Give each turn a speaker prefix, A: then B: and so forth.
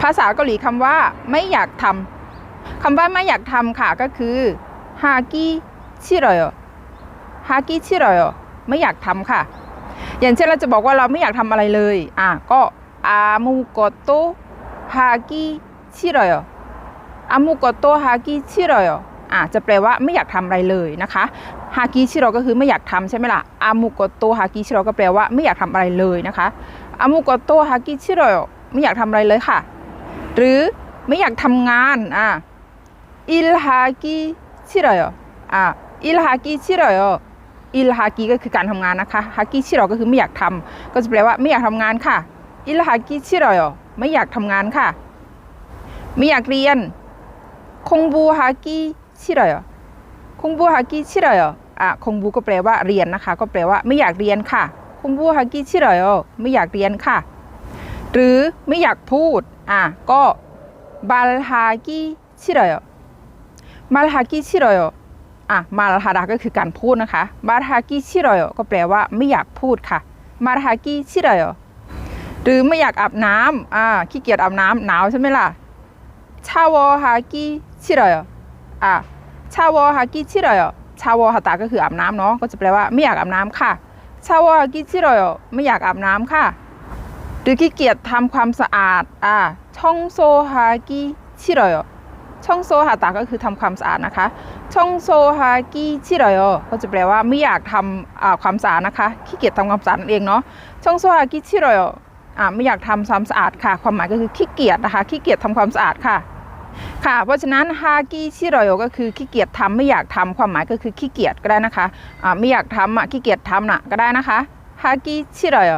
A: ภาษาเกาหลีคำว่าไม่อยากทำคำว่าไม่อยากทำค่ะก็คือฮากิชิโรยฮากิชิโรยไม่อยากทำค่ะ อย่างเช่นเราจะบอกว่าเราไม่อยากทำอะไรเลย อะก็อามุโกโตฮากิชิโรยอามุโกโตฮากิชิโรยอะจะแปลว่าไม่อยากทำอะไรเลยนะคะฮากิชิโรก็คือไม่อยากทำใช่ไหมล่ะอามุโกโตฮากิชิโรก็แปลว่าไม่อยากทำอะไรเลยนะคะอามุโกโตฮากิชิโรไม่อยากทำอะไรเลยค่ะ หรือไม่อยากทำงานอะอิลฮากิชิรโยอะอิลฮากิชิรโยอิลฮากิก็คือการทำงานนะคะฮากิชิโรก็คือไม่อยากทำก็จะแปลว่าไม่อยากทำงานค่ะอิลฮากิชิรโยไม่อยากทำงานค่ะ ไม่อยากเรียนคงบูฮากิชิรโยคงบูฮากิชิรโยอะคงบูก็แปลว่าเรียนนะคะ ก็แปลว่าไม่อยากเรียนค่ะคงบูฮากิชิรโยไม่อยากเรียนค่ะ หรือไม่อยากพูดอะก็บัลฮากิชิโรโยบัลฮากิชิโรยอะมาลฮาดาก็คือการพูดนะคะบัลฮากิชิโรยก็แปลว่าไม่อยากพูดค่ะมาลฮากิชิโรยหรือไม่อยากอาบน้ำอ่าขี้เกียจอาบน้ำหนาวใช่ไหมล่ะชาวฮากิชิโรยอะชาวฮากิชิโรยชาวฮาตาก็คืออาบน้ำเนาะก็จะแปลว่าไม่อยากอาบน้ำค่ะชาวฮากิชิโรยไม่อยากอาบน้ำค่ะ หรือขี้เกียจทำความสะอาดอ่าช่องโซฮากิชิโรโยช่องโซฮาตาก็คือทำความสะอาดนะคะช่องโซฮากิชิโรโยก็จะแปลว่าไม่อยากทำอ่าความสะอาดนะคะขี้เกียจทำความสะอาดเองเนาะช่องโซฮากิชิโรโยอ่าไม่อยากทำความสะอาดค่ะ ความหมายก็คือขี้เกียจนะคะขี้เกียจทำความสะอาดค่ะค่ะ เพราะฉะนั้นฮากิชิโรโยก็คือขี้เกียจทำไม่อยากทำความหมายก็คือขี้เกียจก็ได้นะคะอ่าไม่อยากทำอะขี้เกียจทำน่ะก็ได้นะคะฮากิชิโรโย